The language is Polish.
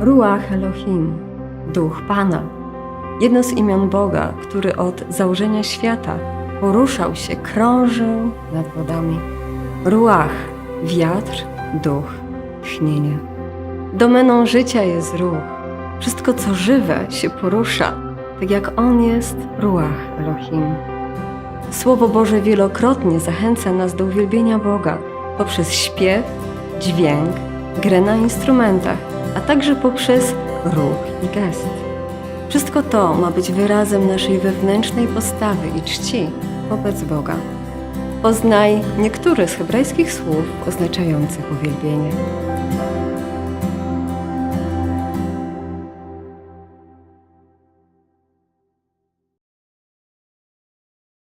Ruach Elohim, Duch Pana. Jedno z imion Boga, który od założenia świata poruszał się, krążył nad wodami. Ruach, wiatr, duch, tchnienie. Domeną życia jest ruch. Wszystko, co żywe, się porusza, tak jak On jest Ruach Elohim. Słowo Boże wielokrotnie zachęca nas do uwielbienia Boga poprzez śpiew, dźwięk, grę na instrumentach, a także poprzez ruch i gest. Wszystko to ma być wyrazem naszej wewnętrznej postawy i czci wobec Boga. Poznaj niektóre z hebrajskich słów oznaczających uwielbienie.